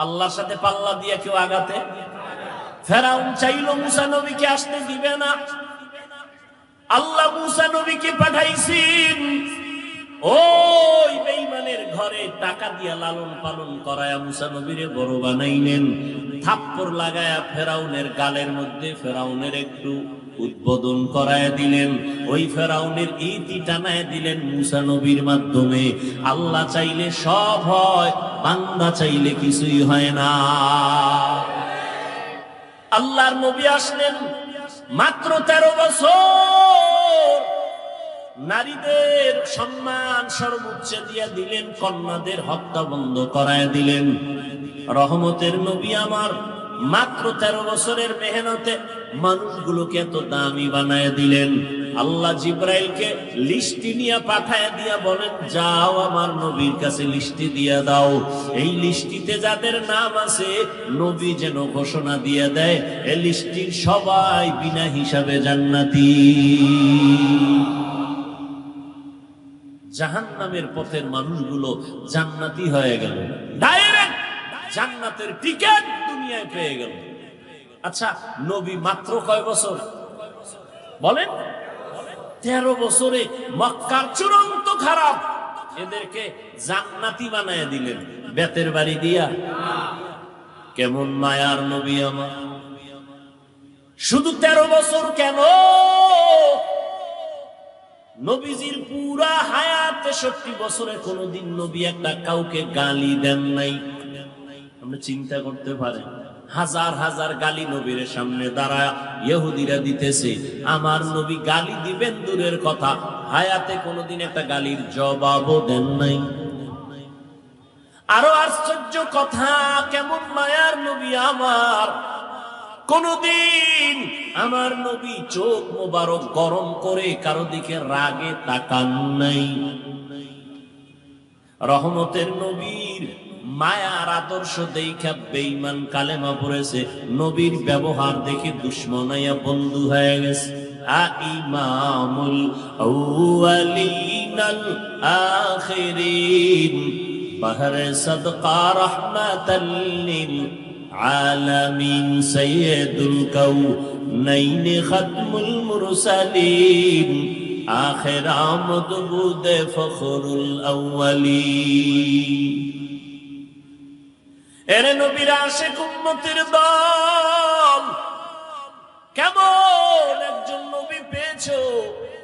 আল্লাহর সাথে পাল্লা দিয়ে কেউ আগাতে? ফেরাউন চাইলো মুসা নবীকে আসতে দিবে না। আল্লাহ মুসা নবীকে পাঠাইছেন। ওই বেঈমানের ঘরে টাকা দিয়া লালন পালন করায়া বানাইলেন। থাপ্পড় লাগায়া ফেরাউনের গালের মধ্যে ফেরাউনের একটু উদ্বোধন করায় দিলেন। ওই ফেরাউনের ইতি টানায় দিলেন মুসা নবীর মাধ্যমে। আল্লাহ চাইলে সব হয়, বান্দা চাইলে কিছুই হয় না। আল্লাহর নবী আসলেন মাত্র তেরো বছর। নারীদের সম্মান সর্বোচ্চ দিয়া দিলেন, কন্যাদের হত্যা বন্ধ করায় দিলেন। রহমতের নবী আমার মাত্র তেরো বছরের মেহনতে মানুষগুলোকে এত দামি বানায় দিলেন। আল্লাহ জিব্রাইলকে লিস্টি নিয়ে পাঠায় দিয়া বলেন, যাও আমার নবীর কাছে লিস্টি দিয়া দাও। এই লিস্টিতে যাদের নাম আছে, নবী যেন ঘোষণা দিয়ে দেয় এই লিস্টির সবাই বিনা হিসাবে জান্নাতি। জাহান নামের পথের মানুষগুলো জান্নাতি হয়ে গেল। ডাইরেক্ট জান্নাতের টিকেট দুনিয়ায় পেয়ে গেল। আচ্ছা নবী মাত্র কয় বছর? বলেন। তেরো বছরে মক্কার চূড়ান্ত খারাপ। এদেরকে জান্নাতি বানায় দিলেন। বেতের বাড়ি দিয়া। কেমন মায়ার নবী আমার। শুধু তেরো বছর কেন? নবীজির পুরা হায়াত তেষট্টি বছরে কোনোদিন নবী একটা কাউকে গালি দেন নাই। আমরা চিন্তা করতে পারেন হাজার হাজার গালি নবীর সামনে দাঁড়ায়, ইহুদিরা দিতেছে, আমার নবী গালি দিবেন দূরের কথা, হায়াতে কোনোদিন একটা গালির জবাবও দেন নাই। আরও আশ্চর্য কথা, কেমন মায়ার নবী আমার? কোনদিন আমার নবী চোখ মোবারক গরম করে কারও দিকে রাগে তাকান নাই। রহমতের নবীর মায়ার আদর্শ দেখা বেঈমান কালেমা পড়েছে নবীর ব্যবহার দেখে দুশ্মনাইয়া বন্ধু হয়ে গেছে আ ইমামুল আউয়ালিনাল আখিরিন বাহরে সদকা রাহমাতাল লিল عالمين سيد الكونين ختم المرسلين آخر آمد بود فخر الأولين এরে নবীর আশেক উম্মতের দল। কেমন একজন নবী পেয়েছ?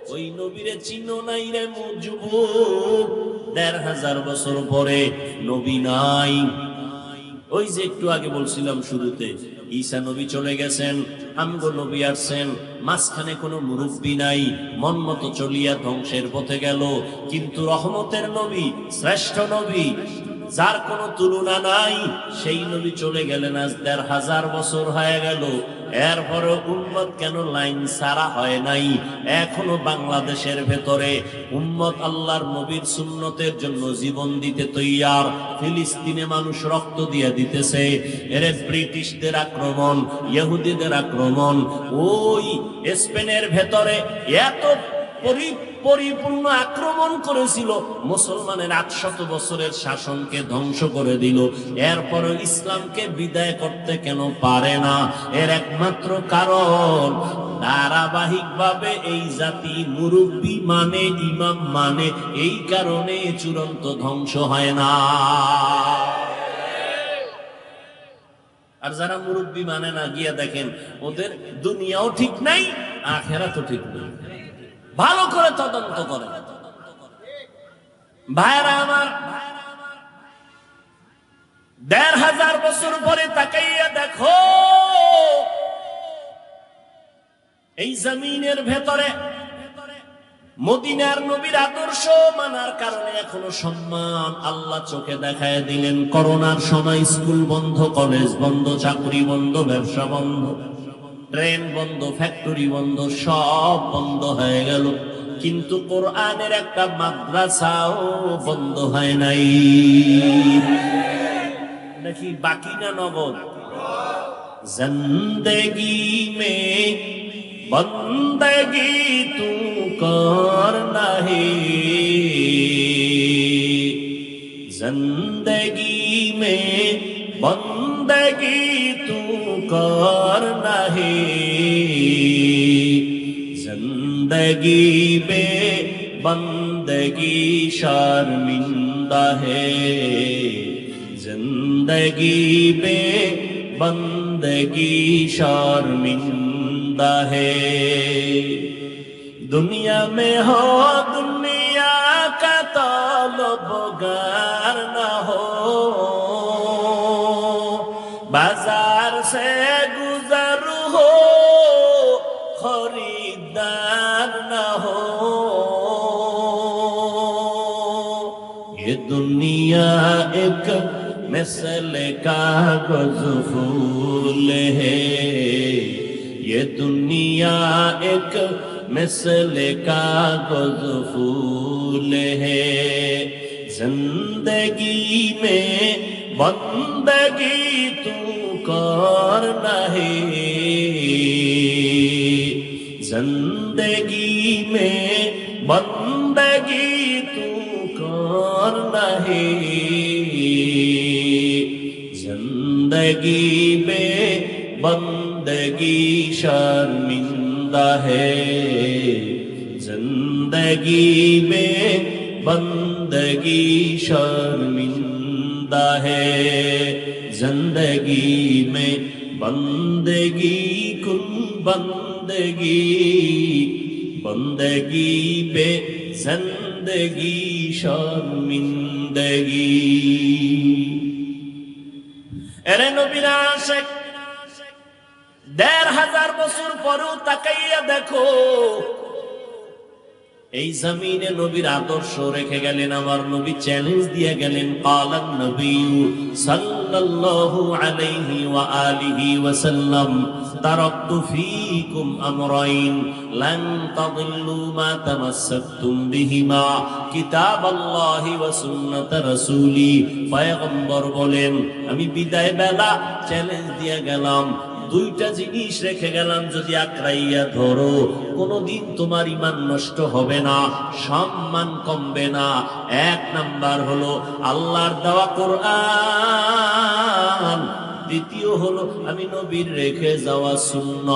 ওই নবীরে চিহ্ন নাই রে যুবক। দেড় হাজার বছর পরে নবী নাই। ওই যে একটু আগে বলছিলাম শুরুতে, ঈসা নবী চলে গেছেন, আমগো নবী আসছেন, মাঝখানে কোনো মুরব্বী নাই, মন মতো চলিয়া ধ্বংসের পথে গেল। কিন্তু রহমতের নবী, শ্রেষ্ঠ নবী যার কোনো তুলনা নাই, সেই নবী চলে গেলেন আজ দেড় হাজার বছর হয়ে গেল। এরপরে উম্মত কেন লাইন সারা হয় নাই? এখনও বাংলাদেশের ভেতরে উম্মত আল্লাহর নবীর সুন্নতের জন্য জীবন দিতে তৈয়ার। ফিলিস্তিনে মানুষ রক্ত দিয়ে দিতেছে। এরে ব্রিটিশদের আক্রমণ, ইহুদিদের আক্রমণ, ওই স্পেনের ভেতরে এত পরি- পরিপূর্ণ আক্রমণ করেছিল। মুসলমানের আটশত বছরের শাসনকে ধ্বংস করে দিল। এরপরও ইসলামকে বিদায় করতে কেন পারে না? এর একমাত্র কারণ, ধারাবাহিকভাবে এই জাতি মুরব্বী মানে ইমাম মানে এই কারণে চূড়ান্ত ধ্বংস হয় না। আর যারা মুরব্বী মানে না, গিয়া দেখেন, ওদের দুনিয়াও ঠিক নাই আখেরা তো ঠিক নেই। ভালো করে তদন্ত করে। ভাইরা আমার, দেড় হাজার বছর পরে তাকাইয়া দেখো, এই জমিনের ভেতরে মদিনার নবীর আদর্শ মানার কারণে এখনও সম্মান আল্লাহ চোখে দেখায় দিলেন। করোনার সময় স্কুল বন্ধ, কলেজ বন্ধ, চাকরি বন্ধ, ব্যবসা বন্ধ। ট্রেন বন্ধ ফ্যাক্টরি বন্ধ, সব বন্ধ হয়ে গেল। কিন্তু কোরআনের একটা মাদ্রাসাও বন্ধ হয় নাই। নাকি বাকি না নগদ? জিন্দগি মে বন্দগি তু কর নাহি। জিন্দগি মে বন্দগি তু কর زندگی شرمندہ ہے۔ زندگی بے بندگی شرمندہ ہے۔ دنیا میں ہو ایک مثل کا غزفول ہے۔ یہ دنیا ایک مثل کا غزفول ہے۔ زندگی میں بندگی تو کار نہیں۔ زندگی میں بندگی تو کار نہیں۔ زندگی میں بندگی شرمندہ ہے۔ زندگی میں بندگی شرمندہ ہے۔ زندگی میں بندگی کن بندگی بندگی پہ زندگی شرمندگی۔ এরে নবীরা শেখ দেড় হাজার বছর পরেও তাকাইয়া দেখো এই জমিনে নবীর আদর্শ রেখে গেলেন, আমার নবী চ্যালেঞ্জ দিয়ে গেলেন, কালান নবী সাল্লাল্লাহু আলাইহি ওয়া আলিহি ওয়া সাল্লাম তারাকতু ফীকুম আমরাইন, লান তাদিল্লু মা তামাসসাকতুম বিহিমা, কিতাবাল্লাহি ওয়া সুন্নাত রাসূলি। পয়গম্বর বলেন, আমি বিদায় বেলা চ্যালেঞ্জ দিয়ে গেলাম দুইটা জিনিস রেখে গেলাম, যদি আঁকড়াইয়া ধরো, কোনদিন তোমার ইমান নষ্ট হবে না, সম্মান কমবে না। এক নাম্বার হলো আল্লাহর দেওয়া কোরআন। দ্বিতীয় হলো আমি নবীর রেখে যাওয়া শূন্য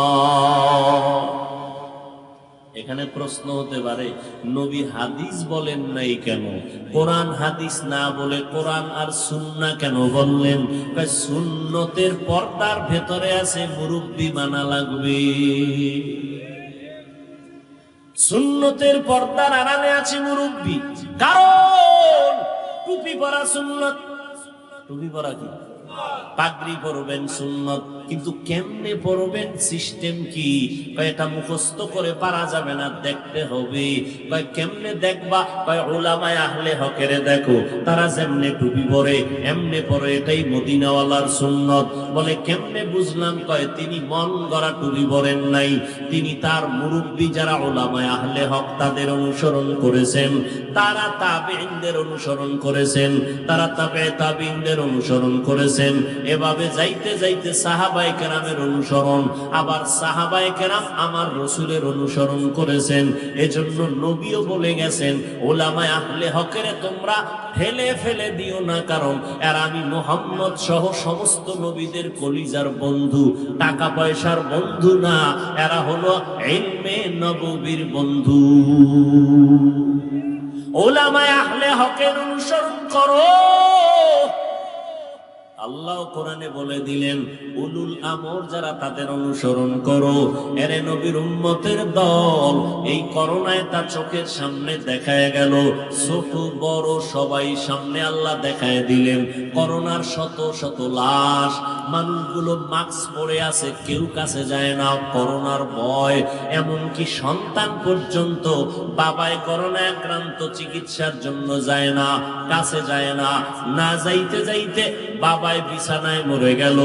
এখানে প্রশ্ন হতে পারে, নবী হাদিস বলেন নাই কেন? কোরআন হাদিস না বলে কোরআন আর সুন্না কেন বললেন? সুন্নতের পর্দার ভেতরে আছে মুরব্বী মানা লাগবে। সুন্নতের পর্দার আড়ালে আছে মুরব্বী। কারণ টুপি পরা সুন্নত। টুপি পরা কি? পাগড়ি পরবেন সুন্নত। কিন্তু কেমনে পরবেন সিস্টেম কি? এটা মুখস্থ করে পারা যাবে না, দেখতে হবে। কয়, কেমনে দেখবা? কয় ওলামায় আহলে হকেরে দেখো, তারা যেমনে টুপি পরে, এমনে পরে, এটাই মদিনাওয়ালার সুন্নত। বলে, কেমনে বুঝলাম? কয়, তিনি মন গড়া টুপি পরেন নাই। তিনি তার মুরব্বী যারা ওলামায় আহলে হক, তাদের অনুসরণ করেছেন। তারা তাবেইনদের অনুসরণ করেছেন। তারা তাবে তাবিনদের অনুসরণ করেছেন। এভাবে যাইতে যাইতে সাহাবাই কেরামের অনুসরণ, আবার সাহাবাই কেরাম আমার রসুলের অনুসরণ করেছেন। এজন্য নবীও বলে গেছেন, ওলামায় আহলে হকের তোমরা ফেলে ফেলে দিও না কারণ আর আমি মোহাম্মদ সহ সমস্ত নবীদের কলিজার বন্ধু টাকা পয়সার বন্ধু না, এরা হলো এলমে নববীর বন্ধু। ওলামায় আহলে হকের অনুসরণ করো। আল্লাহ কোরআনে বলে দিলেন, উলুল আমর যারা তাদের অনুসরণ করো, এরে নবীর উম্মতের দল। এই করোনায় তার চোখের সামনে দেখায় গেল, ছোট, বড় সবাই সামনে আল্লাহ দেখায় দিলেন। করোনার শত শত লাশ, মানুষগুলো মাস্ক পরে আছে, কেউ কাছে যায় না, করোনার ভয়। এমনকি সন্তান পর্যন্ত বাবায় করোনা আক্রান্ত চিকিৎসার জন্য যায় না, কাছে যায় না। না যাইতে যাইতে বাবায় বিছানায় মরে গেল।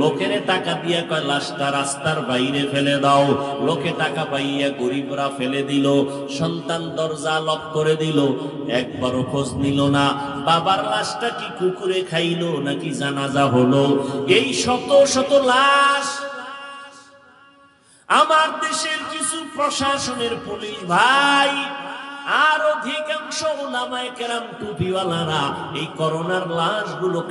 লোকেরে টাকা দিয়া কয় লাশটা রাস্তার বাইরে ফেলে দাও। লোকে টাকা পাইয়া গরিবরা ফেলে দিল। সন্তান দরজা লক করে দিল। একবারও খোঁজ নিল না। বাবার লাশটা কি কুকুরে খাইলো নাকি জানাজা হলো? এই শত শত লাশ! আমার দেশের কিছু প্রশাসনের পুলিশ ভাই আর অধিকাংশ টুপিওয়ালারা এই করোনার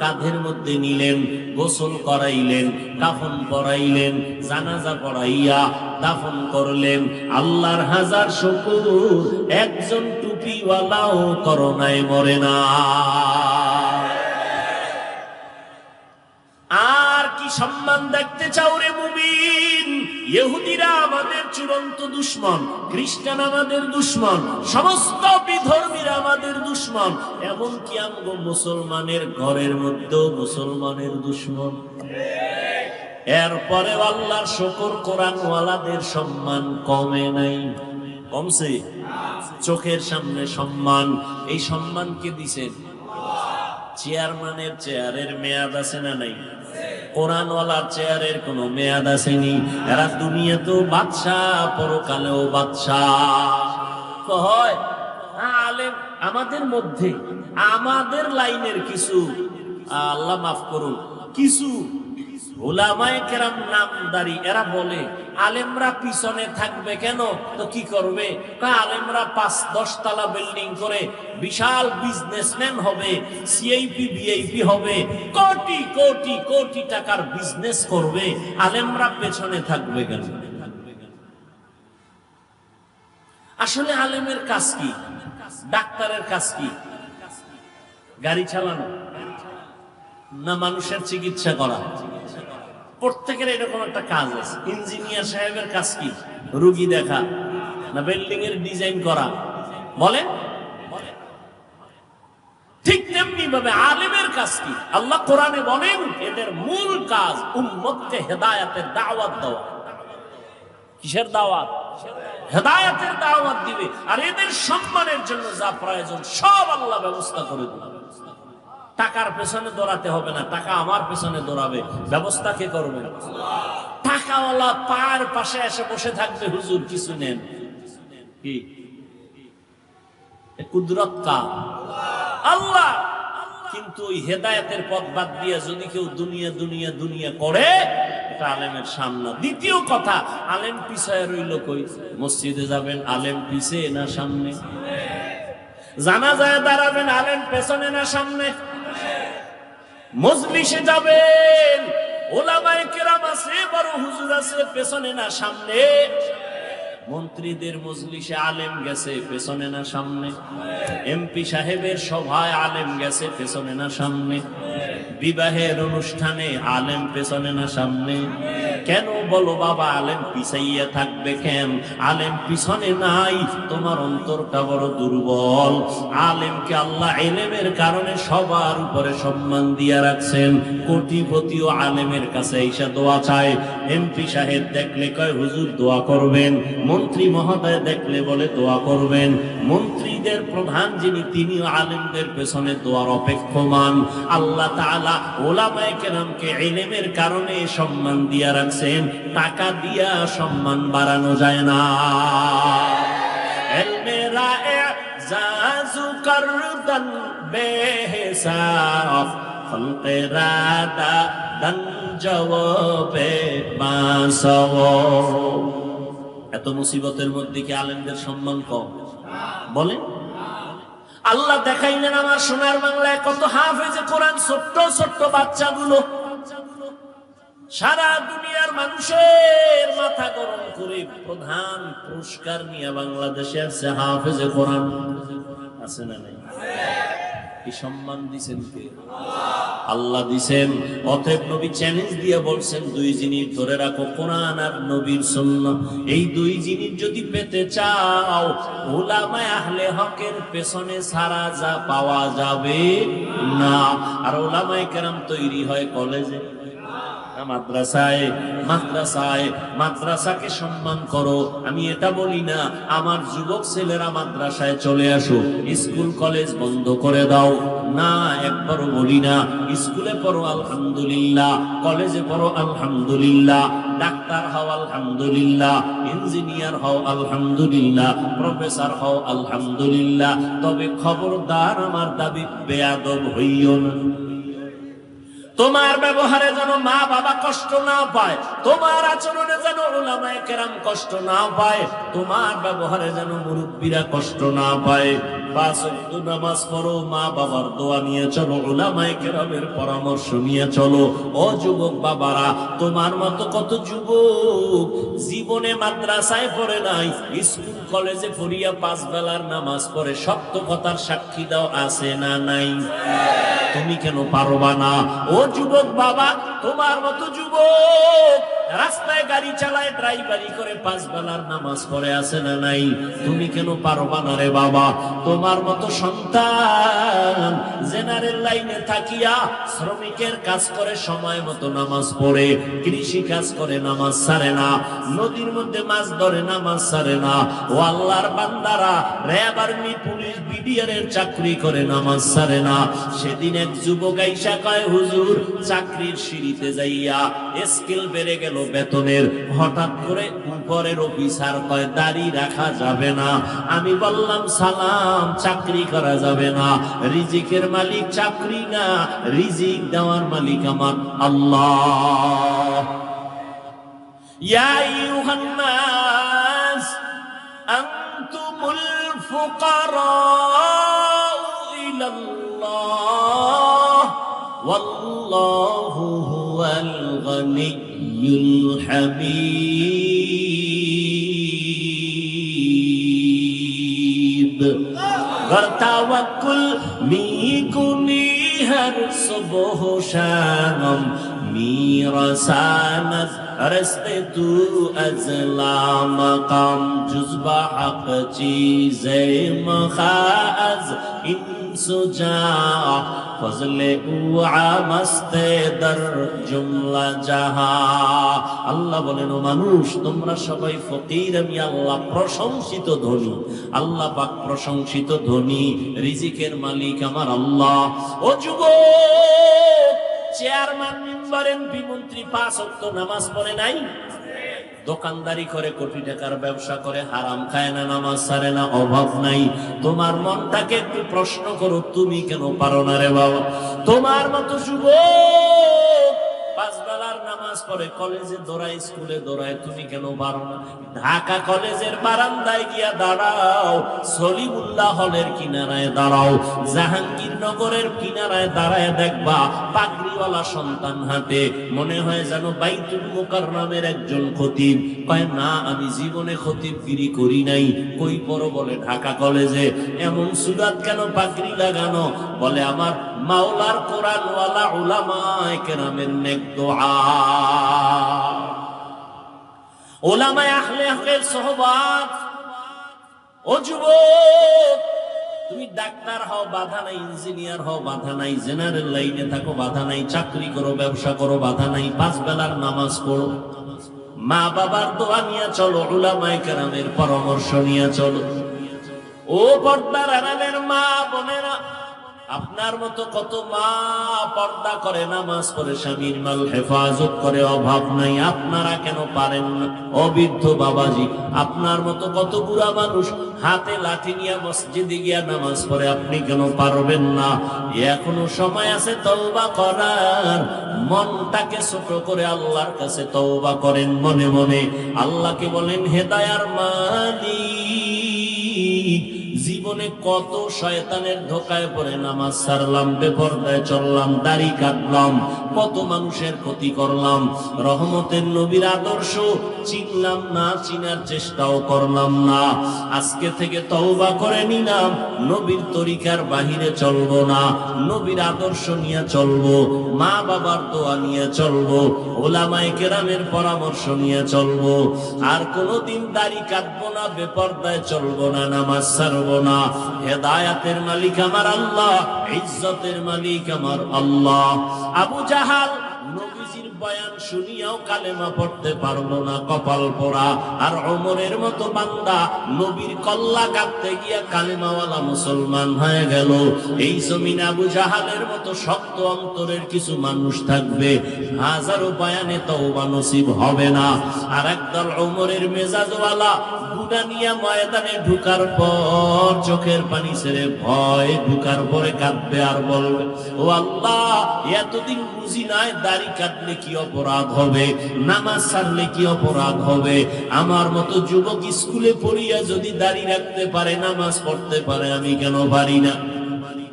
কাঁধের মধ্যে নিলেন, গোসল করাইলেন, কাফন পরাইলেন, জানাজা পড়াইয়া দাফন করলেন। আল্লাহর হাজার শুকুর, একজন টুপিওয়ালাও করোনায় মরে না। আর কি সম্মান দেখতে চাও রে মুমিন? ইহুদিরা আমাদের চূড়ান্ত দুশ্মন, খ্রিস্টান আমাদের দুশ্মন, সমস্ত বিধর্মীরা আমাদের দুশ্মন, এমনকি আমগো মুসলমানের ঘরের মধ্যেও মুসলমানের দুশ্মন। এরপরে আল্লাহর শকর কোরআন ওয়ালাদের সম্মান কমে নাই। কমছে? চোখের সামনে সম্মান। এই সম্মানকে দিছেন চেয়ারম্যানের চেয়ারের মেয়াদ আছে না নাই? কোরআনওয়ালার চেয়ারের কোনো মেয়াদ আসেনি। এরা দুনিয়া তো বাদশাহ, পরকালেও বাদশাহ। হয়, আলেম, আমাদের মধ্যে, আমাদের লাইনের কিছু আল্লাহ মাফ করুন, কিছু ওলামায়ে কেরাম নামদারি, এরা বলে, আলেমরা পিছনে থাকবে বিশাল হবে বিজনেস করবে। আলেমরা পেছনে থাকবে কেন? আসলে আলেমের কাজ কি? ডাক্তারের কাজ কি? গাড়ি চালানো? না মানুষের চিকিৎসা করা? প্রত্যেকের এরকম একটা কাজ আছে। ইঞ্জিনিয়ার সাহেবের কাজ কি? রুগী দেখা না বিল্ডিং এর ডিজাইন করা? বলে ঠিক তেমনি ভাবে আলেমের কাজ কি? আল্লাহ কোরআনে বলেন, এদের মূল কাজ উম্মতকে হেদায়াতের দাওয়াত দেওয়া। কিসের দাওয়াত? হেদায়াতের দাওয়াত দিবে। আর এদের সম্মানের জন্য যা প্রয়োজন, সব আল্লাহ ব্যবস্থা করে দিবে। টাকার পেছনে দৌড়াতে হবে না, টাকা আমার পেছনে দৌড়াবে। ব্যবস্থা কে করবে? টাকাওয়ালা পার পাশে এসে বসে থাকবে, হুজুর কিছু নেন। কি? কুদরত আল্লাহ! কিন্তু ওই হেদায়েতের পথ বাদ দিয়ে যদি কেউ দুনিয়া দুনিয়া দুনিয়া করে, এটা আলেমের সামনে। দ্বিতীয় কথা, আলেম পিছায় রইল কই? মসজিদে যাবেন আলেম পিছে না সামনে? জানা যায় দাঁড়াবেন আলেম পেছনে না সামনে? মজলিসে যাবেন। ওলামায় কেরাম আছে, বড় হুজুর আছে, পেছনে না সামনে। মন্ত্রীদের মজলিসে আলেম গেছে, পেছনে না সামনে। এমপি সাহেবের সভায় আলেম গেছে, পেছনে না সামনে। বিবাহের অনুষ্ঠানে আলেম পেছনে না সামনে। কেন বলো বাবা, আলেম পিছাইয়া থাকবে কেন? আলেম পিছনে নাই, তোমার অন্তরটা বড় দুর্বল। আলেমকে আল্লাহ এলেমের কারণে সবার উপরে সম্মান দিয়া রাখছেন। কোটিপতিও আলেমের কাছে ঈশা দোয়া চায়। এমপি সাহেব দেখলে কয়, হুজুর, দোয়া করবেন। মন্ত্রী মহোদয় দেখলে বলে, দোয়া করবেন। মন্ত্রীদের প্রধান যিনি, তিনিও আলেমদের পেছনে দোয়ার অপেক্ষমান। আল্লাহ তাআলা ওলামায়ে কেরামকে ইলমের কারণে সম্মান দিয়া রাখছেন। টাকা দিয়া সম্মান বাড়ানো যায় না। এত মুসিবতের মধ্যে কি আলেমদের সম্মান কম? বলে আল্লাহ দেখাইলেন আমার সোনার বাংলায় কত হাফ হাফেজে কোরআন ছোট্ট ছোট্ট বাচ্চাগুলো। সারা দুনিয়ার মানুষের মাথা গরম করে প্রধান পুরস্কার নিয়ে বাংলাদেশে আসছে হাফেজে কোরআন। আছে না নাই? কি সম্মান দিছেন আল্লাহ দিছেন। অতএব নবী চ্যালেঞ্জ দিয়ে বলছেন, দুই ধরে রাখো, কোরআন আর নবীর এই দুই জিনিস যদি পেতে চাও পেছনে সারা যা পাওয়া যাবে না। আর ওলামায়ে কেরাম তৈরি হয় কলেজে। সম্মান করো। আমি এটা বলি না, আমার যুবক ছেলেরা মাদ্রাসায় চলে আসো, স্কুল, কলেজ বন্ধ করে দাও। না, স্কুলে পড়ো আলহামদুলিল্লাহ, কলেজে পড়ো আলহামদুলিল্লাহ, ডাক্তার হও আলহামদুলিল্লাহ, ইঞ্জিনিয়ার হও আলহামদুলিল্লাহ, প্রফেসর হও আলহামদুলিল্লাহ, তবে খবরদার আমার দাবি বেয়াদব হইও না। তোমার ব্যবহারে যেন মা বাবা কষ্ট না পায়, তোমার আচরণে যেন ওলামায়ে কেরাম কষ্ট না পায়, তোমার ব্যবহারে যেন মুরব্বীরা কষ্ট না পায়। নামাজ পড়ো, মা বাবার দোয়া নিয়ে চলো, ওলামায়ে কেরামের পরামর্শ নিয়ে চলো। ও যুবক বাবারা, তোমার মতো কত যুবক জীবনে মাদ্রাসায় পড়ে নাই, স্কুল, কলেজে পড়িয়া পাঁচ বেলার নামাজ পড়ে, সত্য কথার সাক্ষী দাও, আছে না নাই? তুমি কেন পারবা না? ও যুবক বাবা, তোমার মতো যুবক রাস্তায় গাড়ি চালায়, ড্রাইভারি করে পাঁচ বেলার নামাজ পড়ে আছে না নাই? তুমি কেন পারবা না রে বাবা? তোমার মতো সন্তান জেনারেল লাইনে থাকিয়া শ্রমিকের কাজ করে, সময় মতো নামাজ পড়ে, কৃষি কাজ করে, নামাজ ছাড়ে না। নদীর মধ্যে মাছ ধরে, নামাজ ছাড়ে না। ও আল্লাহর বান্দারা, র্যাব আর্মি, পুলিশ বিডিআর এর চাকরি করে, নামাজ ছাড়ে না। সেদিন এক যুবক আইসা কয়, হুজুর, চাকরির সিঁড়িতে যাইয়া স্কেল বেড়ে গেল বেতনের। হঠাৎ করে উপরের অফিসার কয়, দাড়ি রাখা যাবে না। আমি বললাম, সালাম, চাকরি করা যাবে না। রিজিকের মালিক চাকরি না, রিজিক দেওয়ার মালিক আমার আল্লাহ। ইয়া ইউহান্নাস আনতুমুল ফুকারা والله هو الغني الحبيب bertawakul mi kuni har subh sham mi rasanat رستے أزلا مقام. جزبہ حق چیز مخاز. انسو جاہ Fazle উআমাস্তে দর জুমলা জাহা। আল্লাহ বলেন, ও মানুষ, তোমরা সবাই ফকির, আমি আল্লাহ প্রশংসিত ধনী। আল্লাহ পাক প্রশংসিত ধনী, রিজিকের মালিক আমার আল্লাহ। ও যুবক, চেয়ারম্যান মেম্বার বিমন্ত্রী পাঁচ অক্ট নামাজ পড়ে নাই? দোকানদারি করে কোটি টাকার ব্যবসা করে, হারাম খায় না, নামাজ ছাড়ে না, অভাব নাই। তোমার মনটাকে একটু প্রশ্ন করো, তুমি কেন পারো না রে বাবা? তোমার মতো কিনারায় দাঁড়াও। জাহাঙ্গীরনগরের কিনারায় দাঁড়ায় দেখবা পাগড়িওয়ালা সন্তান হাতে। মনে হয় যেন বাইতুল মুকাররমের একজন খতিব। কয়, না, আমি জীবনে খতিবগিরি করি নাই। কই পড়ো বলে ঢাকা কলেজে। এমন সুরাত কেন পাগড়ি লাগানো? বলে, আমার মাওলার কোরআনওয়ালা উলামায়ে কেরামের নেক দোয়া। ওলামায় আহলে হকের সোহবাত। ও যুবক তুমি ডাক্তার হও, বাধা নাই, ইঞ্জিনিয়ার হও, বাধা নাই, জেনারেল লাইনে থাকো, বাধা নাই, চাকরি করো, ব্যবসা করো, বাধা নাই, পাঁচ বেলার নামাজ পড়ো। মা বাবার দোয়া নিয়ে চলো, উলামায় কেরামের পরামর্শ নিয়ে চলো। ও পর্দার আড়ালের মা বোনেরা আপনার মতো কত মা পর্দা করে, নামাজ পড়ে, স্বামীর মাল হেফাজত করে, অভাব নাই, আপনারা কেন পারেন না? অবৃদ্ধ বাবাজি, আপনার মতো কত বুড়া মানুষ হাতে লাঠি নিয়ে মসজিদে গিয়া নামাজ পড়ে, আপনি কেন পারবেন না? এখনও সময় আছে তওবা করার। মনটাকে ছোট করে আল্লাহর কাছে তওবা করেন মনে মনে। আল্লাহকে বলেন, হেদায়ার মালিক। জীবনে কত শয়তানের ধোকায় পড়ে নামাজ সারলাম, বেপরদায় চললাম, দাড়ি কাটলাম, কত মানুষের ক্ষতি করলাম, রহমতের নবীর আদর্শ চিনলাম না, চিনার চেষ্টাও করলাম না। আজকে থেকে তওবা করে নিলাম, নবীর তরিকার বাহিরে চলবো না, নবীর আদর্শ নিয়ে চলবো মা বাবার দোয়া নিয়ে চলবো, ওলামায়ে কেরামের পরামর্শ নিয়ে চলবো। আর কোনোদিন দাড়ি কাটবো না, বেপরদায় চলবো না, নামাজ সারবো না। হেদায়াতের মালিক আমার আল্লাহ ইজ্জতের মালিক আমার আল্লাহ। আবু জাহাল বয়ান শুনিয়াও কালেমা পড়তে পারল না, কপাল আর ওমরের মতো বান্দা নবীর কল্লা কাটতে গিয়া কালেমাওয়ালা মুসলমান হয়ে গেল। এই জমিন আবু জাহালের মতো শক্ত অন্তরের কিছু মানুষ থাকবে, হাজারো বয়ানে তওবা নসিব হবে না। আর একদল ওমরের মেজাজওয়ালা গুনা নিয়ে ময়দানে ঢুকার পর চোখের পানি ছেড়ে ভয় ঢুকার পরে কাঁদবে আর বলবে, ও আল্লাহ, এতদিন বুঝি নাই দাড়ি কাটলে কি অপরাধ হবে? নামাজ ছাড়লে কি অপরাধ হবে? আমার মতো যুবক স্কুলে পড়িয়া যদি দাঁড়িয়ে রাখতে পারে, নামাজ পড়তে পারে, আমি কেন পারি না?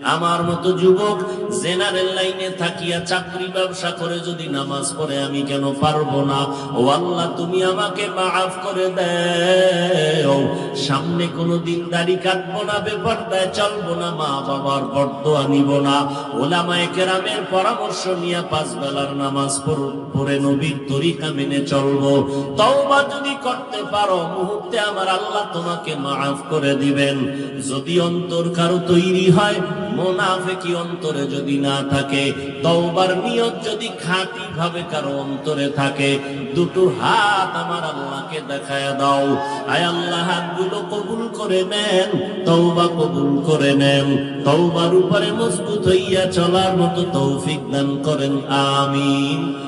আমার মতো যুবক জেনারেল লাইনে থাকিয়া চাকরি ব্যবসা করে যদি নামাজ পড়ে, আমি কেন পারব না? ও আল্লাহ, তুমি আমাকে মাফ করে দেও। সামনে কোনো দিন দাড়ি কাটবো না ব্যাপার দেয় চলবো না মা বাবার বর্দোয়া নিব না। ওলামায়ে কেরামের পরামর্শ নিয়ে পাঁচ বেলার নামাজ পড়- নবীর তরিকা মেনে চলবো। তওবা যদি করতে পারো, মুহূর্তে আমার আল্লাহ তোমাকে মাফ করে দিবেন। যদি অন্তর কারও তৈরি হয় মোনাফেকি অন্তরে যদি না থাকে, তওবার নিয়ত যদি খাঁটি ভাবে কারও অন্তরে থাকে, দুটো হাত আমার আল্লাহকে দেখায় দাও। আয় আল্লাহ, হাতগুলো কবুল করে নেন, তওবা কবুল করে নেন। তওবার উপরে মজবুত হইয়া চলার মতো তৌফিক দান করেন, আমিন।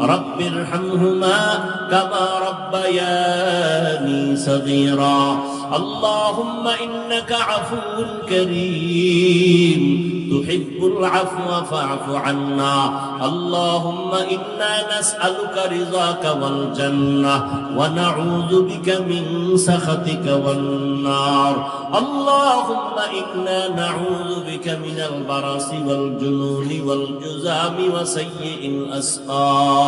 رب ارحمهما كما ربياني صغيرا. اللهم إنك عفو كريم. تحب العفو فاعف عنا. اللهم إنا نسألك رضاك والجنة ونعوذ بك من سخطك والنار. اللهم إنا نعوذ بك من البرص والجنون والجزام وسيء الأسقام.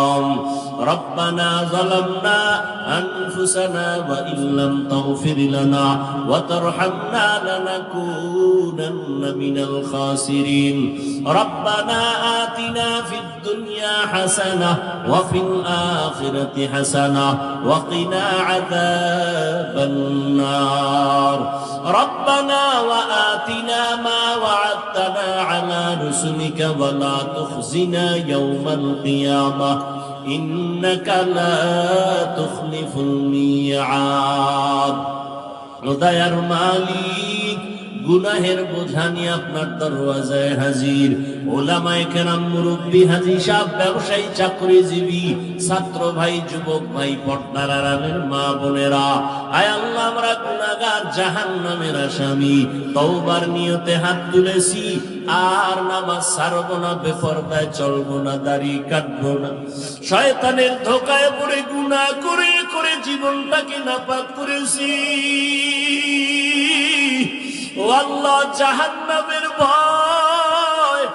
ربنا ظلمنا أنفسنا وإن لم تغفر لنا وترحمنا لنكونن من الخاسرين. ربنا آتنا في الدنيا حسنة وفي الآخرة حسنة وقنا عذاب النار. ربنا وآتنا ما وعدتنا على رسلك ولا تخزنا يوم القيامة. إنك لا تخلف الميعاد হৃদয়ের মালিক গুনাহের বোঝা নিয়ে আপনার দরওয়াজায় হাজির। ওলামায়ে কেরাম মুরব্বী হাজি সাহেব, ব্যবসায়ী, চাকরিজীবী, ছাত্র ভাই, যুবক ভাই, পর্দার আরামের মা বোনেরা, আয় আল্লাহ, আমরা গুনাহগার জাহান্নামের আসামি। তওবার নিয়তে হাত তুলেছি, আর নামাজ ছাড়বো না, বেপরদায় চলবো না, দাড়ি কাটবো না। শয়তানের ধোকায় পড়ে গুনাহ করে করে জীবনটাকে নাপাক করেছি। আল্লাহ, জাহান্নামের ভয়।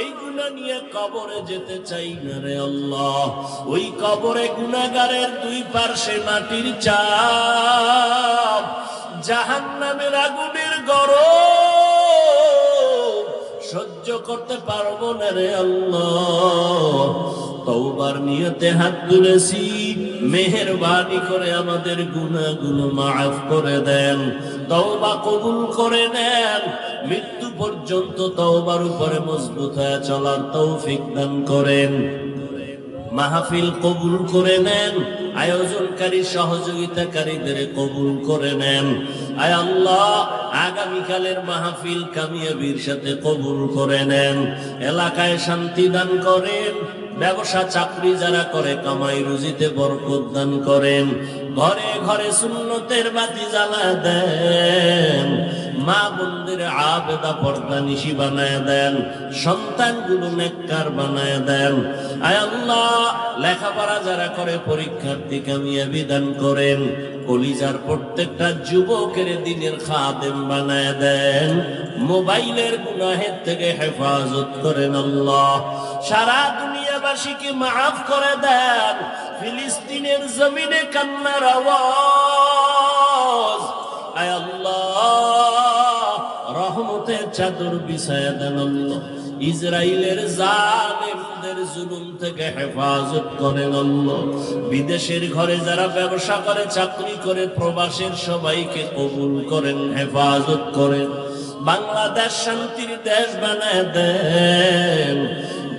এই নিয়ে কবরে যেতে চাই না রে আল্লাহ। ওই কবরে গুনাগারের দুই পার্শ্বে মাটির চাপ। জাহান্নামের আগুনের গরম। সহ্য করতে পারব না রে আল্লাহ। তওবার নিয়তে হাত তুলেছি। মেহেরবানি করে আমাদের গুনাহগুলো মাফ করে দেন, তওবা কবুল করে নেন, মৃত্যু পর্যন্ত তওবার উপরে মজবুত হয়ে চলার তৌফিক দান করেন। মাহফিল কবুল করে নেন, আয়োজনকারী সহযোগিতাকারীদের কবুল করে নেন। আয় আল্লাহ, আগামীকালের মাহফিল কামিয়াবির সাথে কবুল করে নেন, এলাকায় শান্তি দান করেন। ব্যবসা, চাকরি যারা করে, কামাই, রুজিতে বরকত দান করেন। ঘরে ঘরে সুন্নতের বাতি জ্বালা দেন। মা বোনদের আবেদা পর্দা নিশি বানায় দেন। সন্তানগুলো নেককার বানায় দেন। আল্লাহ, লেখাপড়া যারা করে, পরীক্ষার্থী কামিয়াবি দান করেন। কলিজার প্রত্যেকটা যুবকের দিনের খাদেম বানায় দেন। মোবাইলের গুনাহের থেকে হেফাজত করেন আল্লাহ। সারা দুনিয়াবাসীকে মাফ করে দেন। ফিলিস্তিনের জমিনে কান্নার আওয়াজ। আয় আল্লাহ রহমতের চাদর বিছায়া দেন আল্লাহ। ইসরায়েলের জালেমদের জুলুম থেকে হেফাজত করেন আল্লাহ। বিদেশের ঘরে যারা ব্যবসা করে, চাকরি করে, প্রবাসের সবাইকে কবুল করেন, হেফাজত করেন। বাংলাদেশ শান্তির দেশ বানায় দেন।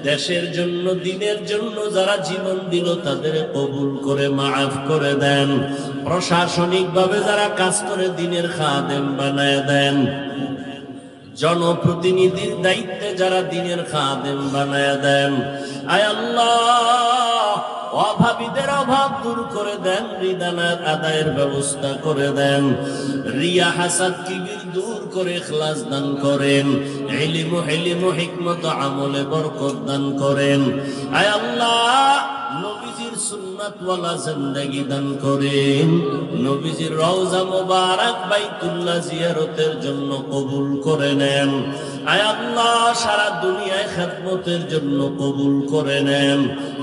দেশের জন্য, দিনের জন্য যারা জীবন দিল, তাদের কবুল করে, মাফ করে দেন। প্রশাসনিক ভাবে যারা কাজ করে, দিনের খাদেম বানায় দেন। জনপ্রতিনিধির দায়িত্বে যারা দিনের খাদেম বানায় দেন। আয় আল্লাহ! অভাবীদের অভাব দূর করে দেন, রিদানার আদায়ের ব্যবস্থা করে দেন। রিয়া হাসাদ কিবির দূর করে খ্লাস দান করেন। হেলিমো হেলিমো হিকমত, আমলে বরকত দান করেন। আয় আল্লাহ, নবীজির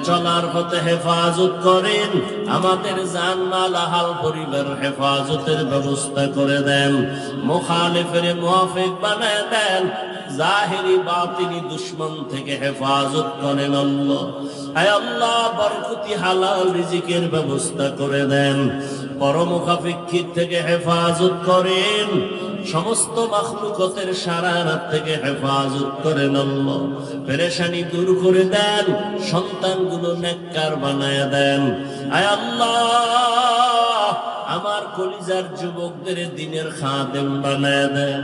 চলার পথে হেফাজত করেন। আমাদের জান মাল আহাল পরিবার হেফাজতের ব্যবস্থা করে দেন। মুখালিফের মুয়াফিক বানায় দেন। জাহেরি, বাতিনি দুশ্মন থেকে হেফাজত করেন আল্লাহ। আয় আল্লাহ, বরকতি, হালাল রিজিকের ব্যবস্থা করে দেন। পরমুখাপেক্ষিত থেকে হেফাজত করেন। সমস্ত মাখলুকতের সারা রাত থেকে হেফাজত করেন আল্লাহ পেরেশানি দূর করে দেন, সন্তানগুলো নেককার বানায় দেন। আয় আল্লাহ, আমার কলিজার যুবকদের দিনের খাদেম বানায় দেন।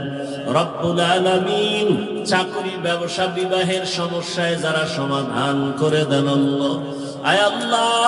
রব্বুল আলামিন চাকরি ব্যবসা বিবাহের সমস্যায় যারা সমাধান করে দেন আল্লাহ। আয় আল্লাহ